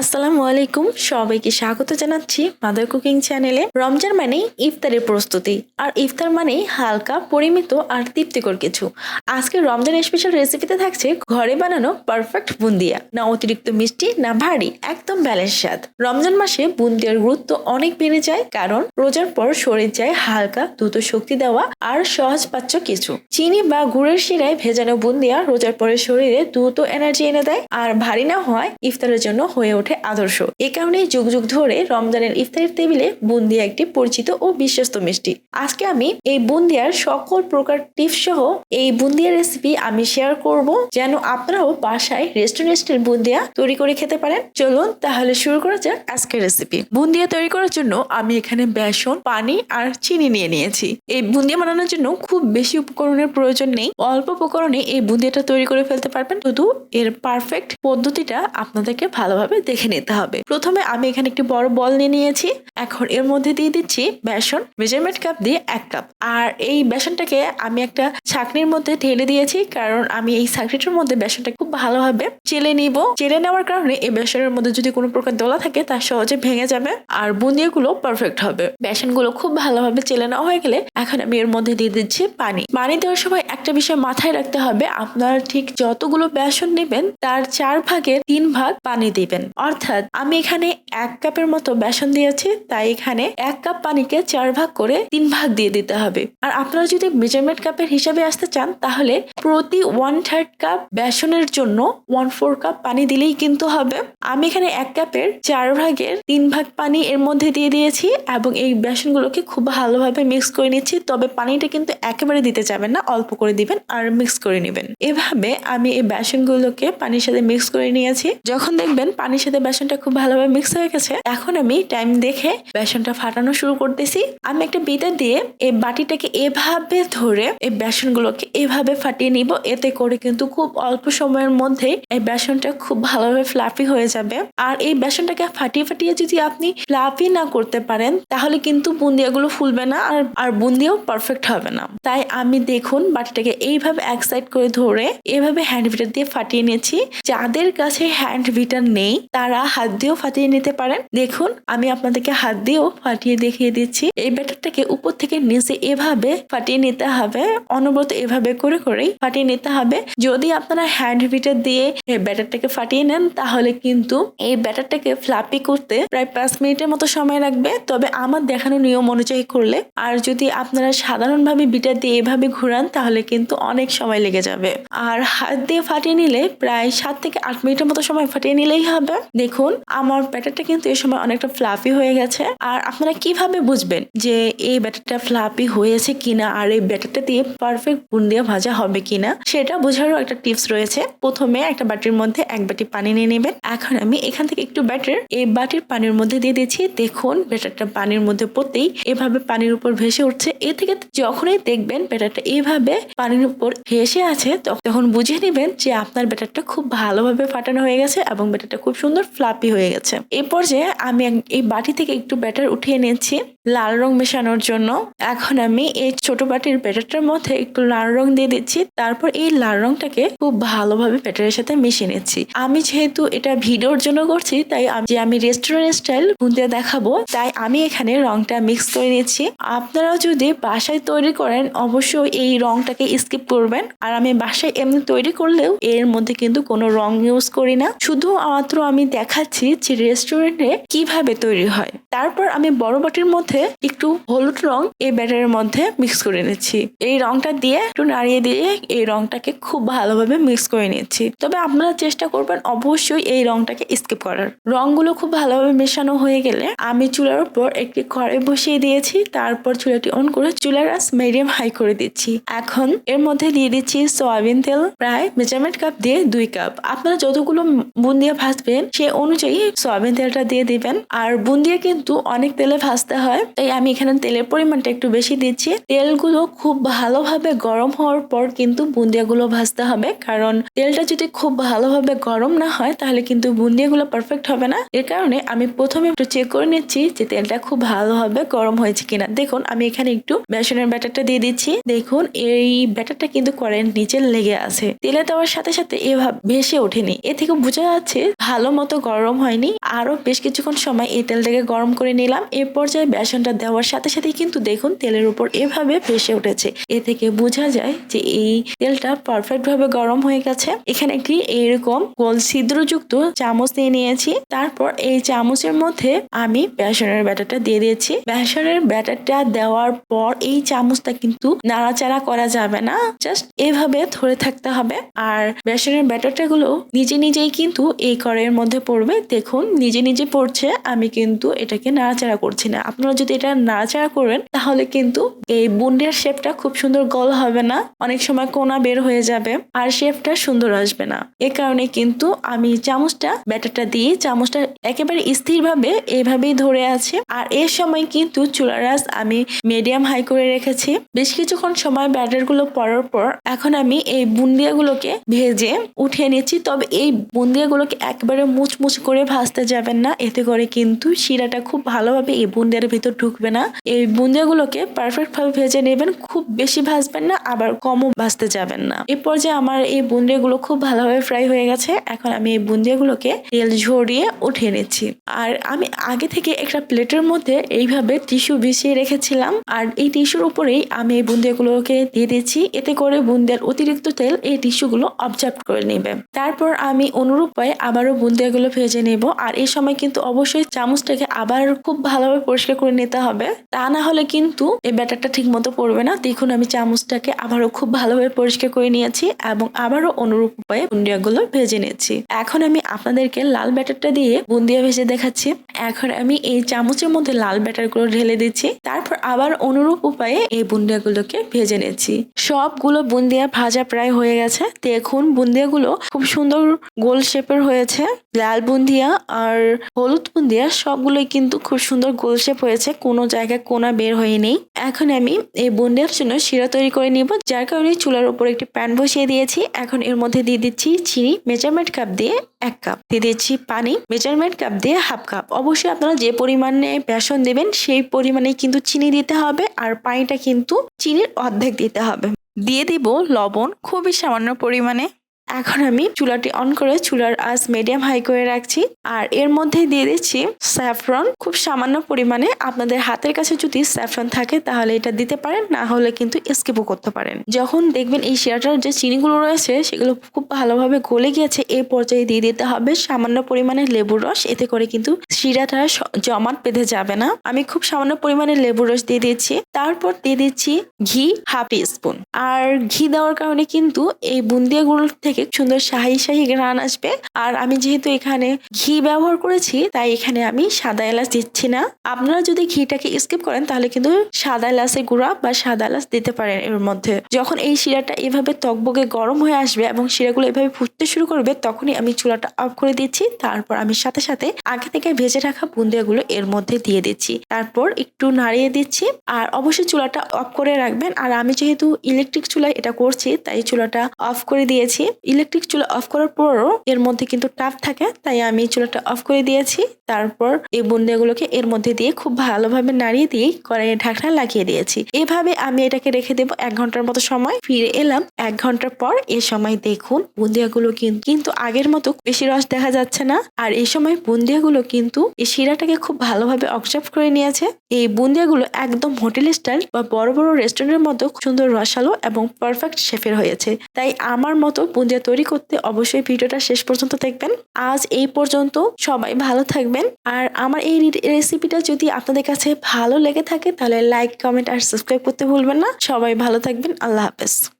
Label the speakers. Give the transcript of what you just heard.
Speaker 1: আসসালামু আলাইকুম। সবাইকে স্বাগত জানাচ্ছি মাদার কুকিং চ্যানেলে রমজান মানেই ইফতারের প্রস্তুতি, আর ইফতার মানেই হালকা, পরিমিত, আর তৃপ্তিকর কিছু। আজকে রমজান স্পেশাল রেসিপিতে থাকছে ঘরে বানানো পারফেক্ট বুন্দিয়া। না অতিরিক্ত মিষ্টি, না ভারী, একদম ব্যালেন্স স্বাদ। রমজান মাসে বুন্দিয়ার গুরুত্ব অনেক বেড়ে যায়, কারণ রোজার পর শরীর যায় হালকা, দ্রুত শক্তি দেওয়া, আর সহজ পাচ্য কিছু। চিনি বা গুড়ের শিরায় ভেজানো বুন্দিয়া রোজার পরে শরীরে দ্রুত এনার্জি এনে দেয়, আর ভারী না হয় ইফতারের জন্য হয়ে ওঠে আদর্শ। এ কারণে যুগ যুগ ধরে রমজানের ইফতারের টেবিলে বুন্দিয়া একটি পরিচিত ও বিশ্বস্ত মিষ্টি। আজকে আমি এই বুন্দিয়ার সকল প্রকার টিপস সহ এই বুন্দিয়া রেসিপি আমি শেয়ার করব যেন আপনারাও বাসায় রেস্টুরেন্ট স্টাইল বুন্দিয়া তৈরি করে খেতে পারেন। চলুন তাহলে শুরু করা যাক আজকের রেসিপি বুন্দিয়া তৈরি করার জন্য আমি এখানে বেসন, পানি আর চিনি নিয়ে নিয়েছি। এই বুন্দিয়া বানানোর জন্য খুব বেশি উপকরণের প্রয়োজন নেই। অল্প উপকরণে এই বুন্দিয়াটা তৈরি করে ফেলতে পারবেন। শুধু এর পারফেক্ট পদ্ধতিটা আপনাদেরকে ভালোভাবে দেখে নিতে হবে। প্রথমে আমি এখানে একটি বড় বল নিয়ে নিয়েছি। এখন এর মধ্যে দিয়ে দিচ্ছি বেসন, মেজারমেন্ট কাপ দিয়ে এক কাপ। আর এই বেসনটাকে আমি একটা ছাকনির মধ্যে ঢেলে দিয়েছি, কারণ আমি এই ছাকনিটার মধ্যে বেসনটা খুব ভালোভাবে চেলে নিব। চেলে নেওয়ার কারণে এই বেসনের মধ্যে যদি কোনো প্রকার দোলা থাকে, তা সহজে ভেঙে যাবে আর বুন্দিয়াগুলো পারফেক্ট হবে। বেসনগুলো খুব ভালোভাবে চেলে নেওয়া হয়ে গেলে এখন আমি এর মধ্যে দিয়ে দিচ্ছি পানি। পানি দেওয়ার সময় একটা বিষয় মাথায় রাখতে হবে, আপনারা ঠিক যতগুলো বেসন নেবেন, তার চার ভাগের তিন ভাগ পানি দিবেন। অর্থাৎ আমি এখানে এক কাপের মতো বেসন দিয়েছি, তাই এখানে এক কাপ পানিকে চার ভাগ করে তিন ভাগ দিয়ে দিতে হবে। আর আপনারা যদি মেজারমেন্ট কাপের হিসাবে আসতে চান, তাহলে প্রতি ওয়ান থার্ড কাপ বেসনের জন্য ওয়ান ফোর কাপ পানি দিলেই কিন্তু হবে। আমি এখানে এক কাপের চার ভাগের তিন ভাগ পানি এর মধ্যে দিয়ে দিয়েছি এবং এই বেসনগুলোকে খুব ভালোভাবে মিক্স করে নিচ্ছি। তবে পানিটা কিন্তু একেবারে দিতে যাবেন না, অল্প করে দিবেন আর মিক্স করে নেবেন। এভাবে আমি এই বেসনগুলোকে পানির সাথে মিক্স করে নিয়েছি। যখন দেখবেন পানির সাথে বেসনটা খুব ভালোভাবে মিক্স হয়ে গেছে। এখন আমি টাইম দেখে বেসনটা ফাটানো শুরু করতেছি। আমি একটা বিতে দিয়ে এই বাটিটাকে এভাবে ধরে এই বেসনগুলোকে এভাবে ফাটিয়ে নিব। এতে করে কিন্তু খুব অল্প সময়ের মধ্যেই এই বেসনটা খুব ভালোভাবে ফ্লাফি হয়ে যাবে। আর এই বেসনটাকে ফাটিয়ে ফাটিয়ে যদি আপনি ফ্লাফি না করতে পারেন, তাহলে কিন্তু বুন্দিয়াগুলো ফুলবে না আর আর বুন্দিয়াও পারফেক্ট হবে না। তাই আমি দেখুন বাটিটাকে এইভাবে এক সাইড করে ধরে এভাবে হ্যান্ড ভিটার দিয়ে ফাটিয়ে নিয়েছি। যাদের কাছে হ্যান্ড ভিটার নেই, তারা হাত দিয়েও ফাটিয়ে নিতে পারেন। দেখুন, আমি আপনাদেরকে হাত দিয়েও ফাটিয়ে দেখিয়ে দিচ্ছি। এই ব্যাটারটাকে উপর থেকে নিচে এভাবে ফাটিয়ে নিতে হবে। অনবরত এভাবে করে করেই ফাটিয়ে নিতে হবে। যদি আপনারা হ্যান্ড ভিটার দিয়ে ব্যাটারটাকে ফাটিয়ে নেন, তাহলে কিন্তু এই ব্যাটারটাকে ফ্লাপি করতে প্রায় পাঁচ মিনিটের মতো সময় লাগবে। তবে আমার দেখানো নিয়ম অনুযায়ী করলে, আর যদি আপনারা সাধারণভাবে বিটার দিয়ে এভাবে ঘুরান, তাহলে কিন্তু অনেক সময় লেগে যাবে। আর হাত দিয়ে ফাটিয়ে নিলে প্রায় সাত থেকে আট মিনিটের মতো সময় ফাটিয়ে নিলেই হবে। দেখুন, আমার ব্যাটারটা কিন্তু এই সময় অনেকটা ফ্লাফি হয়ে গেছে। আর আপনারা কীভাবে বুঝবেন যে এই ব্যাটারটা ফ্লাফি হয়েছে কিনা আর এই ব্যাটারটা দিয়ে পারফেক্ট গুণ দিয়ে ভাজা হবে কিনা, সেটা বোঝারও একটা টিপস রয়েছে। প্রথমে একটা বাটির মধ্যে এক বাটি পানি নিয়ে নেবেন। এখন আমি এখান থেকে একটু ব্যাটার এই বাটির পানির মধ্যে দিয়ে দিচ্ছি। দেখুন, ব্যাটারটা পানির মধ্যে পড়তেই এভাবে পানির উপর ভেসে উঠছে। এ থেকে যখনই দেখবেন ব্যাটারটা এভাবে পানির উপর ভেসে আছে, তখন বুঝে নেবেন যে আপনার ব্যাটারটা খুব ভালোভাবে ফাটানো হয়ে গেছে এবং ব্যাটারটা খুব সুন্দর ফ্লাপি হয়ে গেছে। এই পর্যায়ে আমি এই বাটি থেকে একটু ব্যাটার উঠিয়ে নিচ্ছি লাল রং মেশানোর জন্য। এখন আমি এই ছোট বাটির ব্যাটারটার মধ্যে একটু লাল রং দিয়ে দিচ্ছি। তারপর এই লাল রংটাকে খুব ভালোভাবে ব্যাটারের সাথে মিশিয়ে নিচ্ছি। আমি যেহেতু এটা ভিডিওর জন্য করছি, তাই যে আমি রেস্টুরেন্ট স্টাইল বুন্দিয়া দেখাবো, তাই আমি এখানে রংটা মিক্স করে নিচ্ছি। আপনারাও যদি বাসায় তৈরি করেন, অবশ্যই এই রংটাকে স্কিপ করবেন। আর আমি বাসায় এমনি তৈরি করলেও এর মধ্যে কিন্তু কোনো রং ইউজ করি না। শুধু মাত্র আমি দেখাচ্ছি যে রেস্টুরেন্টে কীভাবে তৈরি হয়। তারপর আমি বড় বাটির মধ্যে একটু হলুদ রং এই ব্যাটারের মধ্যে মিক্স করে নিচ্ছি। এই রংটা দিয়ে একটু নাড়িয়ে দিয়ে এই রংটাকে খুব ভালোভাবে মিক্স করে নিচ্ছি। তবে আপনারা চেষ্টা করবেন অবশ্যই এই রংটাকে স্কিপ করার। রংগুলো খুব ভালোভাবে মেশানো হয়ে গেলে আমি চুলার উপর একটি কড়াই বসিয়ে দিয়েছি। তারপর চুলাটি অন করে চুলার আস মিডিয়াম হাই করে দিচ্ছি। এখন এর মধ্যে দিয়ে দিচ্ছি সয়াবিন তেল, প্রায় মেজারমেন্ট কাপ দিয়ে দুই কাপ আপনারা যতগুলো বুন দিয়ে ভাজবেন সে অনুযায়ী সয়াবিন তেলটা দিয়ে দিবেন। আর বুন্দিয়া কিন্তু অনেক তেলে ভাজতে হয়, তাই আমি এখানে তেলের পরিমাণটা একটু বেশি দিচ্ছি। তেলগুলো খুব ভালোভাবে গরম হওয়ার পর কিন্তু বুন্দিয়াগুলো ভাজতে হবে। কারণ তেলটা যদি খুব ভালোভাবে গরম না হয়, তাহলে কিন্তু বুন্দিয়াগুলো পারফেক্ট হবে না। এর কারণে আমি প্রথমে একটু চেক করে নিচ্ছি যে তেলটা খুব ভালোভাবে গরম হয়েছে কিনা। দেখুন, আমি এখানে একটু বেসনের ব্যাটারটা দিয়ে দিচ্ছি। দেখুন, এই ব্যাটারটা কিন্তু কড়াইয়ের নিচে লেগে আছে। তেলে দেওয়ার সাথে সাথে এভাবে ভেসে ওঠেনি। এ থেকে বোঝা যাচ্ছে ভালো মতো গরম হয়নি। আরও বেশ কিছুক্ষণ সময় এই তেলটাকে গরম করে নিলাম। এ পর্যায়ে বেসনটা দেওয়ার সাথে সাথে কিন্তু দেখুন তেলের উপর এভাবে ভেসে উঠেছে। এ থেকে বোঝা যায় যে এই তেলটা পারফেক্ট ভাবে গরম হয়ে গেছে। এখানে একটি এরকম গোল ছিদ্রযুক্ত চামচ নিয়ে নিয়েছি। তারপর এই চামচের মধ্যে আমি বেসনের ব্যাটারটা দিয়ে দিয়েছি। বেসনের ব্যাটারটা দেওয়ার পর এই চামচটা কিন্তু নাড়াচাড়া করা যাবে না। জাস্ট এভাবে ধরে থাকতে হবে। আর বেসনের ব্যাটারটা গুলো নিজে নিজেই কিন্তু এই কড়াইয়ের মধ্যে পড়বে, দেখুন, নিজে নিজে পড়ছে, আমি কিন্তু এটাকে নাড়াচাড়া করছি না। আপনারা যদি এটা নাড়াচাড়া করেন তাহলে কিন্তু এই বুন্ডিয়ার শেপটা খুব সুন্দর গল হবে না, অনেক সময় কোনা বের হয়ে যাবে, আর শেপটা সুন্দর আসবে না। এ কারণে কিন্তু আমি চামচটা, ব্যাটারটা দিয়ে চামচটা একেবারে স্থিরভাবে এভাবেই ধরে আছে, আর এর সময় কিন্তু চুলার আঁচ আমি মিডিয়াম হাই করে রেখেছি। বেশ কিছুক্ষণ সময় ব্যাটারগুলো পড়ার পর, এখন আমি এই বুন্দিয়াগুলোকে ভেজে উঠিয়ে নিচ্ছি। তবে এই বুন্দিয়াগুলোকে একবারে মুচমুচ করে ভাজতে যাবেন না। এতে করে কিন্তু শিরাটা খুব ভালোভাবে এই বুন্দিয়ার ভিতর ঢুকবে না। এই বুন্দিয়াগুলোকে পারফেক্ট ভাবে ভেজে নেবেন। খুব বেশি ভাজবেন না, আবার কমও ভাজতে যাবেন না। এই পর্যায়ে আমার এই বুন্দিয়াগুলো খুব ভালোভাবে ফ্রাই হয়ে গেছে, এখন আমি এই বুন্দিয়াগুলোকে তেল ঝরিয়ে উঠিয়ে নিচ্ছি। আর আমি আগে থেকে একটা প্লেটের মধ্যে এইভাবে টিস্যু বিছিয়ে রেখেছিলাম। আর এই টিস্যুর উপরেই আমি এই বুন্দিয়াগুলোকে দিয়ে দিচ্ছি। এতে করে বুন্দিয়ার অতিরিক্ত তেল এই টিস্যুগুলো অবজার্ভ করে নেবে। তারপর আমি অনুরূপ পায়ে আবারও বুন্দিয়াগুলো ভেজে নেব। আর এই সময় কিন্তু অবশ্যই চামচটাকে আবার খুব ভালোভাবে পরিষ্কার করে নিতে হবে। তা না হলে কিন্তু এই ব্যাটারটা ঠিক মতো পড়বে না। দেখুন, আমি চামচটাকে আবারও খুব ভালোভাবে পরিষ্কার করে নিয়েছি এবং আবারও অনুরূপ উপায়ে বুন্দিয়াগুলো ভেজে নিয়েছি। এখন আমি আপনাদেরকে লাল ব্যাটারটা দিয়ে বুন্দিয়া ভেজে দেখাচ্ছি। এখন আমি এই চামচের মধ্যে লাল ব্যাটারগুলো ঢেলে দিচ্ছি। তারপর আবার অনুরূপ উপায়ে এই বুন্দিয়াগুলোকে ভেজে নিচ্ছি। সবগুলো বুন্দিয়া ভাজা প্রায় হয়ে গেছে। দেখুন, বুন্দিয়াগুলো খুব সুন্দর গোল শেপের হয়েছে। লাল বুন্দিয়া আর হলুদ বুন্দিয়া সবগুলোই কিন্তু খুব সুন্দর গোল শেপ হয়েছে। কোনো জায়গায় কোনা বের হয়ে নেই এখন আমি এই বুন্দিয়ার জন্য শিরা তৈরি করে নিব, যার কারণে চুলার উপর একটি প্যান বসিয়ে দিয়েছি। এখন এর মধ্যে দিয়ে দিচ্ছি চিনি, মেজারমেন্ট কাপ দিয়ে এক কাপ। দিয়ে দিচ্ছি পানি, মেজারমেন্ট কাপ দিয়ে হাফ কাপ। অবশ্যই আপনারা যে পরিমাণে বেসন দেবেন, সেই পরিমাণে কিন্তু চিনি দিতে হবে আর পানিটা কিন্তু চিনির অর্ধেক দিতে হবে। দিয়ে দিব লবণ, খুবই সামান্য পরিমাণে। এখন আমি চুলাটি অন করে চুলার আঁচ মিডিয়াম হাই করে রাখছি। আর এর মধ্যে দিয়ে দিচ্ছি স্যাফরন খুব সামান্য পরিমাণে আপনাদের হাতের কাছে যদি স্যাফরন থাকে তাহলে এটা দিতে পারেন, না হলে কিন্তু স্কিপও করতে পারেন। যখন দেখবেন এই শিরাটার যে চিনিগুলো রয়েছে, সেগুলো খুব ভালোভাবে গলে গিয়েছে এই পর্যায়ে দিয়ে দিতে হবে সামান্য পরিমাণে লেবুর রস। এতে করে কিন্তু শিরাটা জমাট বেঁধে যাবে না। আমি খুব সামান্য পরিমাণে লেবুর রস দিয়ে দিচ্ছি। তারপর দিয়ে দিচ্ছি ঘি হাফ স্পুন। আর ঘি দেওয়ার কারণে কিন্তু এই বুন্দিয়াগুলোর থেকে সুন্দর শাহি শাহি গ্রান আসবে। আর আমি যেহেতু এখানে ঘি ব্যবহার করেছি, তাই এখানে আমি সাদা এলাচ দিচ্ছি না। আপনারা যদি ঘিটাকে স্কিপ করেন, তাহলে কিন্তু সাদা এলাচের গুঁড়া বা সাদা এলাচ দিতে পারেন এর মধ্যে। যখন এই শিরাটা এভাবে তকবগে গরম হয়ে আসবে এবং শিরাগুলো এভাবে ফুটতে শুরু করবে, তখনই আমি চুলাটা অফ করে দিচ্ছি। তারপর আমি সাথে সাথে আগে থেকে ভেজে রাখা বুন্দিয়াগুলো এর মধ্যে দিয়ে দিচ্ছি। তারপর একটু নাড়িয়ে দিচ্ছি। আর অবশ্যই চুলাটা অফ করে রাখবেন। আর আমি যেহেতু ইলেকট্রিক চুলায় এটা করছি, তাই চুলাটা অফ করে দিয়েছি। ইলেকট্রিক চুলা অফ করার পরও এর মধ্যে কিন্তু টাপ থাকে, তাই আমি চুলাটা অফ করে দিয়েছি। তারপর এই বুন্দিয়াগুলোকে এর মধ্যে দিয়ে খুব ভালোভাবে নাড়িয়ে দিয়ে কড়াইয়ে ঢাকনা লাগিয়ে দিয়েছি। এভাবে আমি এটাকে রেখে দেবো এক ঘণ্টার মতো সময়। ফিরে এলাম এক ঘণ্টার পর এ সময় দেখুন বুন্দিয়াগুলো কিন্তু আগের মতো বেশি রস দেখা যাচ্ছে না। আর এই সময় বুন্দিয়াগুলো কিন্তু এই শিরাটাকে খুব ভালোভাবে অবজার্ভ করে নিয়েছে। এই বুন্দিয়াগুলো একদম হোটেল স্টাইল বা বড় বড় রেস্টুরেন্টের মতো সুন্দর রসালো এবং পারফেক্ট শেফের হয়েছে। তাই আমার মতো বুন্দিয়া তৈরি করতে অবশ্যই ভিডিওটা শেষ পর্যন্ত দেখবেন। আজ এই পর্যন্ত সবাই ভালো থাকবেন। আর আমার এই রেসিপিটা যদি আপনাদের কাছে ভালো লেগে থাকে, তাহলে লাইক কমেন্ট আর সাবস্ক্রাইব করতে ভুলবেন না। সবাই ভালো থাকবেন। আল্লাহ হাফেজ।